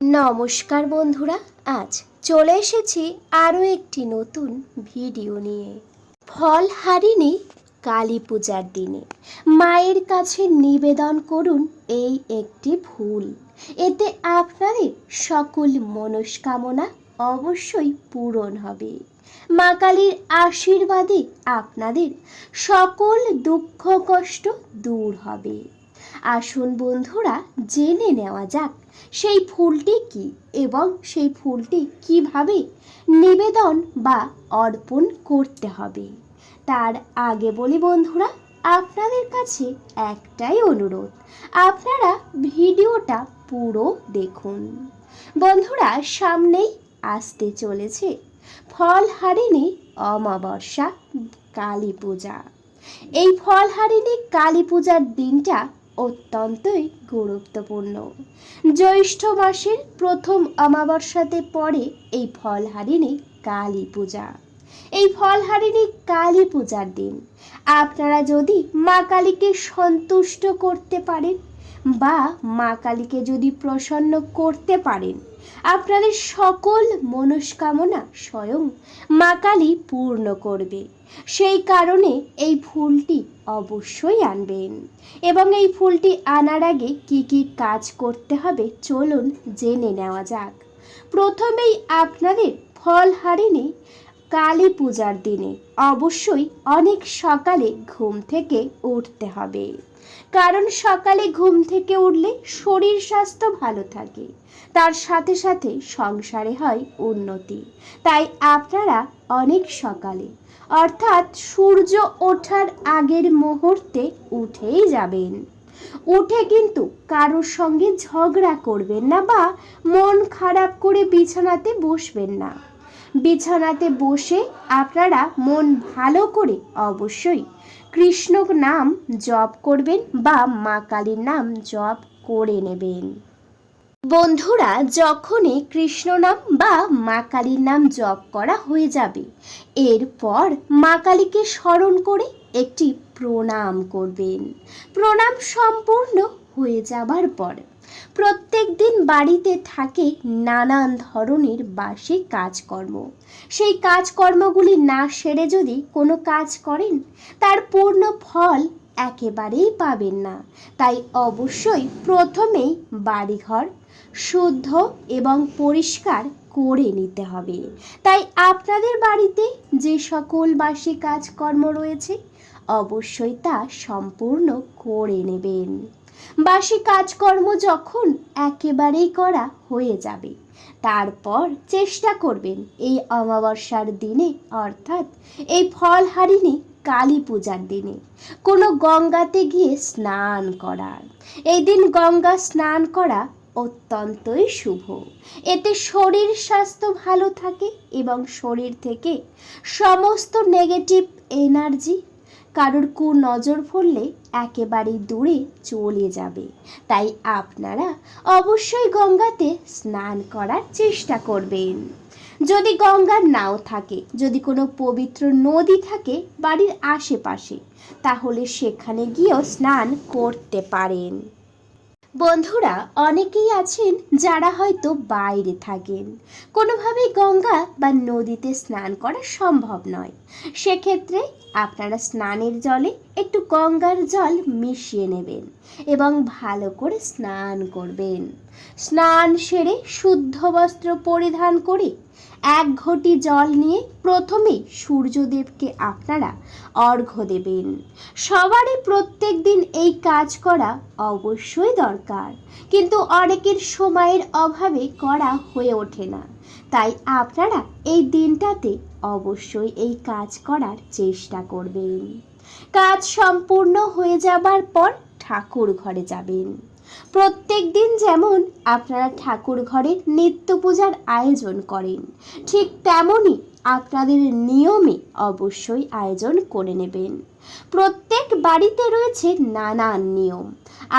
নমস্কার বন্ধুরা, আজ চলে এসেছি আরও একটি নতুন ভিডিও নিয়ে। ফল হারিনি, কালী পূজার দিনে। মায়ের কাছে নিবেদন করুন এই একটি ফুল। এতে আপনাদের সকল মনস্কামনা অবশ্যই পূরণ হবে। মা কালীর আশীর্বাদে আপনাদের সকল দুঃখ কষ্ট দূর হবে। আসুন বন্ধুরা, জেনে নেওয়া যাক সেই ফুলটি কি এবং সেই ফুলটি কীভাবে নিবেদন বা অর্পণ করতে হবে। তার আগে বলি বন্ধুরা, আপনাদের কাছে একটাই অনুরোধ, আপনারা ভিডিওটা পুরো দেখুন। বন্ধুরা, সামনেই আসতে চলেছে ফল ফলহারিণী অমাবস্যা কালী পূজা এই ফলহারিণী কালী পূজার দিনটা অত্যন্তই গুরুত্বপূর্ণ। জ্যৈষ্ঠ মাসের প্রথম অমাবস্যাতে পড়ে এই ফলহারিণী কালী পূজা। এই ফলহারিণী কালী পূজার দিন। আপনারা যদি মা কালীকে সন্তুষ্ট করতে পারেন বা মা কালীকে যদি প্রসন্ন করতে পারেন আপনাদের সকল মনস্কামনা স্বয়ং মা কালী পূর্ণ করবে। সেই কারণে এই ফুলটি অবশ্যই আনবেন। এবং এই ফুলটি আনার আগে কি কি কাজ করতে হবে চলুন জেনে নেওয়া যাক। প্রথমেই আপনাদের ফল হারিনি কালী পূজার দিনে অবশ্যই অনেক সকালে ঘুম থেকে উঠতে হবে। কারণ সকালে ঘুম থেকে উঠলে শরীর স্বাস্থ্য ভালো থাকে। তার সাথে সাথে সংসারে হয় উন্নতি। তাই আপনারা অনেক সকালে, অর্থাৎ সূর্য ওঠার আগের মুহূর্তে উঠেই যাবেন। উঠে কিন্তু কারোর সঙ্গে ঝগড়া করবেন না বা মন খারাপ করে বিছানাতে বসবেন না। বিছানাতে বসে আপনারা মন ভালো করে অবশ্যই কৃষ্ণ নাম জপ করবেন বা মা কালীর নাম জপ করে নেবেন। বন্ধুরা, যখনই কৃষ্ণ নাম বা মা কালীর নাম জপ করা হয়ে যাবে, এরপর মা কালীকে স্মরণ করে একটি প্রণাম করবেন। প্রণাম সম্পূর্ণ হয়ে যাবার পর প্রত্যেক দিন বাড়িতে থাকে নানান ধরনের বাসি কাজকর্ম। সেই কাজকর্মগুলি না সেরে যদি কোনো কাজ করেন, তার পূর্ণ ফল একেবারেই পাবেন না। তাই অবশ্যই প্রথমেই বাড়িঘর শুদ্ধ এবং পরিষ্কার করে নিতে হবে। তাই আপনাদের বাড়িতে যে সকল বাসি কাজকর্ম রয়েছে অবশ্যই তা সম্পূর্ণ করে নেবেন। বাসি কাজকর্ম যখন একেবারেই করা হয়ে যাবে, তারপর চেষ্টা করবেন এই অমাবস্যার দিনে, অর্থাৎ এই ফলহারিণী কালী পূজার দিনে, কোনো গঙ্গাতে গিয়ে স্নান করার। এই দিন গঙ্গা স্নান করা অত্যন্তই শুভ। এতে শরীর স্বাস্থ্য ভালো থাকে এবং শরীর থেকে সমস্ত নেগেটিভ এনার্জি কারোর কু নজর পড়লে একেবারে দূরে চলে যাবে। তাই আপনারা অবশ্যই গঙ্গাতে স্নান করার চেষ্টা করবেন। যদি গঙ্গা নাও থাকে, যদি কোনো পবিত্র নদী থাকে বাড়ির আশেপাশে, তাহলে সেখানে গিয়েও স্নান করতে পারেন। বন্ধুরা, অনেকেই আছেন যারা হয়তো বাইরে থাকেন। কোনোভাবেই গঙ্গা বা নদীতে স্নান করা সম্ভব নয়। সেক্ষেত্রে আপনারা স্নানের জলে একটু গঙ্গার জল মিশিয়ে নেবেন এবং ভালো করে স্নান করবেন। স্নান সেরে শুদ্ধ বস্ত্র পরিধান করে এক ঘটি জল নিয়ে প্রথমে সূর্যদেবকে আপনারা অর্ঘ্য দেবেন। সবারই প্রত্যেক দিন এই কাজ করা অবশ্যই দরকার। কিন্তু অনেকের সময়ের অভাবে করা হয়ে ওঠে না। তাই আপনারা এই দিনটাতে অবশ্যই এই কাজ করার চেষ্টা করবেন। কাজ সম্পূর্ণ হয়ে যাবার পর ঠাকুর ঘরে যাবেন। প্রত্যেক দিন যেমন আপনারা ঠাকুর ঘরে নিত্য পূজার আয়োজন করেন, ঠিক তেমনই আপনাদের নিয়মে অবশ্যই আয়োজন করে নেবেন। প্রত্যেক বাড়িতে রয়েছে নানান নিয়ম।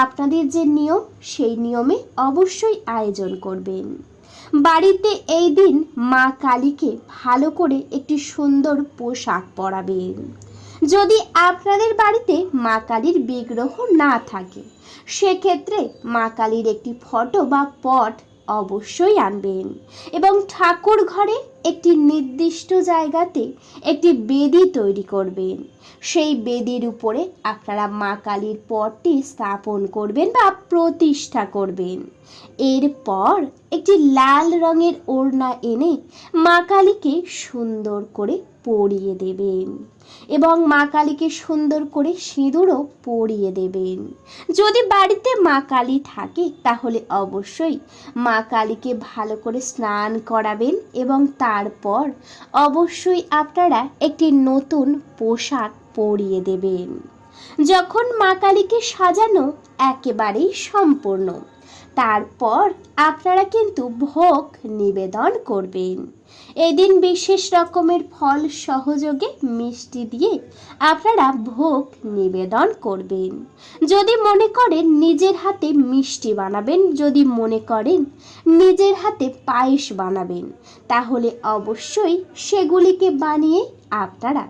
আপনাদের যে নিয়ম, সেই নিয়মে অবশ্যই আয়োজন করবেন। বাড়িতে এই দিন মা কালীকে ভালো করে একটি সুন্দর পোশাক পরাবেন। যদি আপনাদের বাড়িতে মা কালীর বিগ্রহ না থাকে, সেক্ষেত্রে মা কালীর একটি ফটো বা পট অবশ্যই আনবেন এবং ঠাকুর ঘরে একটি নির্দিষ্ট জায়গাতে একটি বেদি তৈরি করবেন। সেই বেদির উপরে আপনারা মা কালীর পটটি স্থাপন করবেন বা প্রতিষ্ঠা করবেন। এরপর একটি লাল রঙের ওড়না এনে মা কালীকে সুন্দর করে পরিয়ে দেবেন এবং মা কালীকে সুন্দর করে সিঁদুরও পরিয়ে দেবেন যদি বাড়িতে মা কালী থাকে, তাহলে অবশ্যই মা কালীকে ভালো করে স্নান করাবেন এবং তারপর অবশ্যই আপনারা একটি নতুন পোশাক পরিয়ে দেবেন। যখন মা কালীকে সাজানো একেবারেই সম্পূর্ণ তারপর আপনারা কিন্তু ভোগ নিবেদন করবেন। এদিন বিশেষ রকমের ফল সহযোগে মিষ্টি দিয়ে আপনারা ভোগ নিবেদন করবেন। যদি মনে করেন নিজের হাতে মিষ্টি বানাবেন, যদি মনে করেন নিজের হাতে পায়েস বানাবেন, তাহলে অবশ্যই সেগুলিকে বানিয়ে আপনারা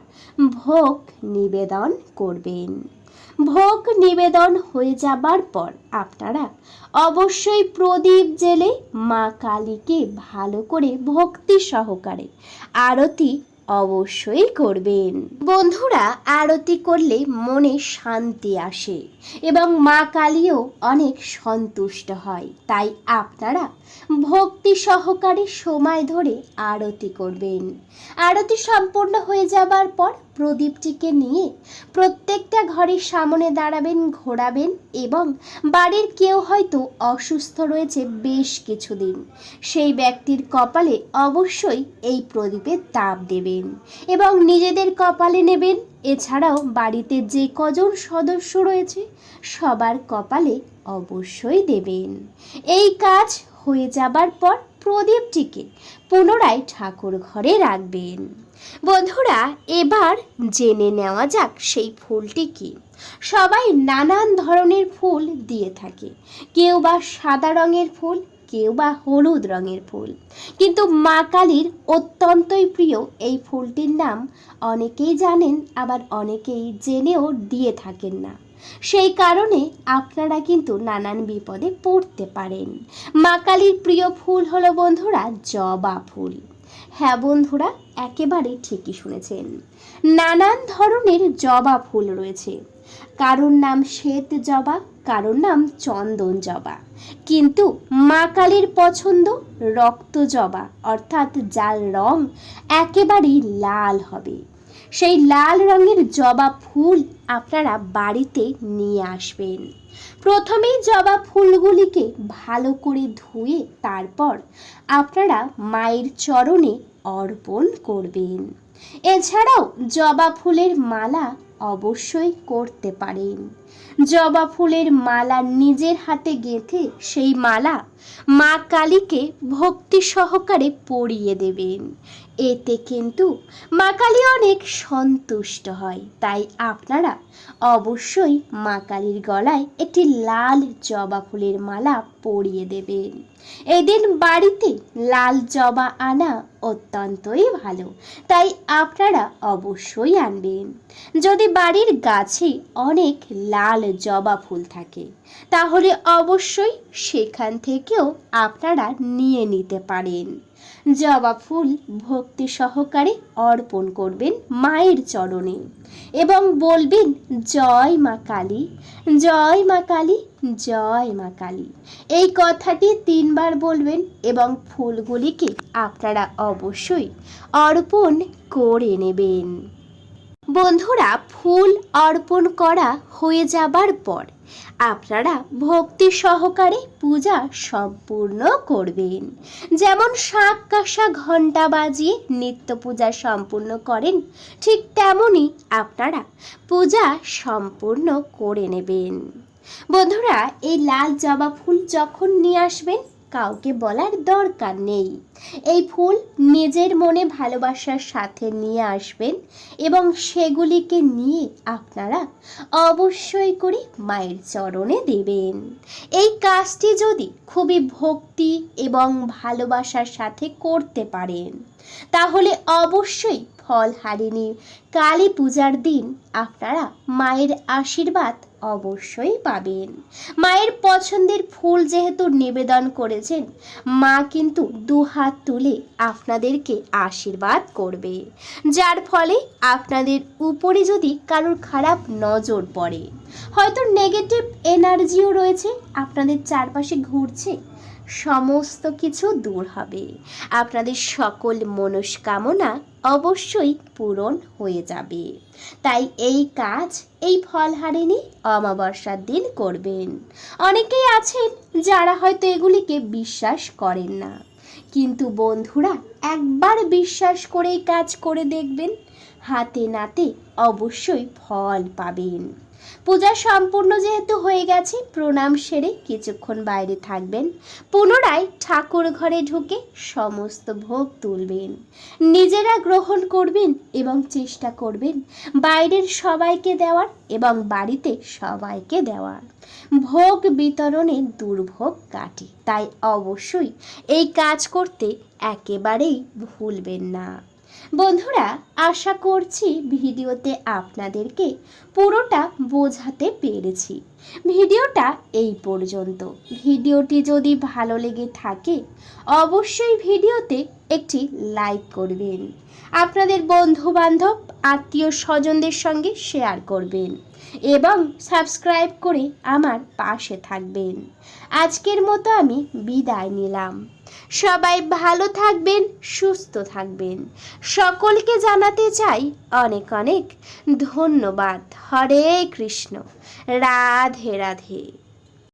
ভোগ নিবেদন করবেন। ভোগ নিবেদন হয়ে যাবার পর আপনারা অবশ্যই প্রদীপ জেলে মা কালীকে ভালো করে ভক্তি সহকারে আরতি অবশ্যই করবেন। বন্ধুরা, আরতি করলে মনে শান্তি আসে এবং মা কালীও অনেক সন্তুষ্ট হয়। তাই আপনারা ভক্তি সহকারে সময় ধরে আরতি করবেন। আরতি সম্পূর্ণ হয়ে যাবার পর প্রদীপটিকে নিয়ে প্রত্যেকটা ঘরের সামনে দাঁড়াবেন, ঘোরাবেন এবং বাড়ির কেউ হয়তো অসুস্থ রয়েছে বেশ কিছুদিন। সেই ব্যক্তির কপালে অবশ্যই এই প্রদীপের তাপ দেবেন এবং নিজেদের কপালে নেবেন। এছাড়াও বাড়িতে যে কজন সদস্য রয়েছে, সবার কপালে অবশ্যই দেবেন। এই কাজ হয়ে যাবার পর প্রদীপটিকে পুনরায় ঠাকুর ঘরে রাখবেন। বন্ধুরা, এবার জেনে নেওয়া যাক সেই ফুলটি কি। সবাই নানান ধরনের ফুল দিয়ে থাকে। কেউ বা সাদা রঙের ফুল, কেউ বা হলুদ রঙের ফুল। কিন্তু মা কালীর অত্যন্তই প্রিয় এই ফুলটির নাম অনেকেই জানেন, আবার অনেকেই জেনেও দিয়ে থাকেন না। সেই কারণে আপনারা কিন্তু নানান বিপদে পড়তে পারেন। মা কালীর প্রিয় ফুল হলো বন্ধুরা জবা ফুল। হ্যাঁ বন্ধুরা, একেবারে ঠিকই শুনেছেন। নানান ধরনের জবা ফুল রয়েছে। কারোর নাম শ্বেত জবা, কারোর নাম চন্দন জবা। কিন্তু মা কালীর পছন্দ রক্ত জবা, অর্থাৎ যার রং একেবারেই লাল হবে। সেই লাল রঙের জবা ফুল আপনারা বাড়িতে নিয়ে আসবেন। প্রথমেই জবা ফুলগুলিকে ভালো করে ধুয়ে তারপর আপনারা মায়ের চরণে অর্পণ করবেন। এছাড়াও জবা ফুলের মালা অবশ্যই করতে পারেন। জবা ফুলের মালা নিজের হাতে গেঁথে সেই মালা মা কালীকে ভক্তি সহকারে পরিয়ে দেবেন। এতে কিন্তু মা কালী অনেক সন্তুষ্ট হয়। তাই আপনারা অবশ্যই মা কালীর গলায় একটি লাল জবা ফুলের মালা পরিয়ে দেবেন। এদিন বাড়িতে লাল জবা আনা অত্যন্তই ভালো। তাই আপনারা অবশ্যই আনবেন। যদি বাড়ির গাছে অনেক লাল জবা ফুল থাকে। তাহলে অবশ্যই সেখান থেকেও আপনারা নিয়ে নিতে পারেন। জবা ফুল ভক্তি সহকারে অর্পণ করবেন মায়ের চরণে এবং বলবেন, জয় মা কালী, জয় মা কালী, জয় মা কালী। এই কথাটি তিনবার বলবেন এবং ফুলগুলিকে আপনারা অবশ্যই অর্পণ করে নেবেন। বন্ধুরা, ফুল অর্পণ করা হয়ে যাবার পর আপনারা ভক্তি সহকারে পূজা সম্পূর্ণ করবেন। যেমন শাঁখ কাঁসা, ঘণ্টা বাজিয়ে নিত্য পূজা সম্পূর্ণ করেন, ঠিক তেমনই আপনারা পূজা সম্পূর্ণ করে নেবেন। বন্ধুরা, এই লাল জবা ফুল যখন নিয়ে আসবেন কাউকে বলার দরকার নেই। এই ফুল নিজের মনে ভালোবাসার সাথে নিয়ে আসবেন এবং সেগুলিকে নিয়ে আপনারা অবশ্যই করে মায়ের চরণে দেবেন। এই কাজটি যদি খুবই ভক্তি এবং ভালোবাসার সাথে করতে পারেন, তাহলে অবশ্যই ফল হারিনি কালী পূজার দিন আপনারা মায়ের আশীর্বাদ অবশ্যই পাবেন। মায়ের পছন্দের ফুল যেহেতু নিবেদন করেছেন, মা কিন্তু দু হাত তুলে আপনাদেরকে আশীর্বাদ করবে। যার ফলে আপনাদের উপরে যদি কারোর খারাপ নজর পড়ে, হয়তো নেগেটিভ এনার্জিও রয়েছে, আপনাদের চারপাশে ঘুরছে, সমস্ত কিছু দূর হবে। আপনাদের সকল মনস্কামনা অবশ্যই পূরণ হয়ে যাবে। তাই এই কাজ, এই ফলহারিণী অমাবস্যার দিন করবেন। অনেকেই আছেন যারা হয়তো এগুলিকে বিশ্বাস করেন না। কিন্তু বন্ধুরা, একবার বিশ্বাস করেই কাজ করে দেখবেন। হাতে নাতে অবশ্যই ফল পাবেন। পূজা সম্পূর্ণ যেহেতু হয়ে গেছে, প্রণাম সেরে কিছুক্ষণ বাইরে থাকবেন। পুনরায় ঠাকুর ঘরে ঢুকে সমস্ত ভোগ তুলবেন। নিজেরা গ্রহণ করবেন এবং চেষ্টা করবেন বাইরের সবাইকে দেওয়ার এবং বাড়িতে সবাইকে দেওয়ার। ভোগ বিতরণে দুর্ভোগ কাটে, তাই অবশ্যই এই কাজ করতে একেবারেই ভুলবেন না। বন্ধুরা, আশা করছি ভিডিওতে আপনাদেরকে পুরোটা বোঝাতে পেরেছি। ভিডিওটা এই পর্যন্ত। ভিডিওটি যদি ভালো লেগে থাকে, অবশ্যই ভিডিওতে একটি লাইক করবেন। আপনাদের বন্ধু বান্ধব আত্মীয় স্বজনদের সঙ্গে শেয়ার করবেন এবং সাবস্ক্রাইব করে আমার পাশে থাকবেন। আজকের মতো আমি বিদায় নিলাম। সবাই ভালো থাকবেন, সুস্থ থাকবেন। সকলকে জানাতে চাই অনেক অনেক ধন্যবাদ। হরে কৃষ্ণ। রাধে রাধে।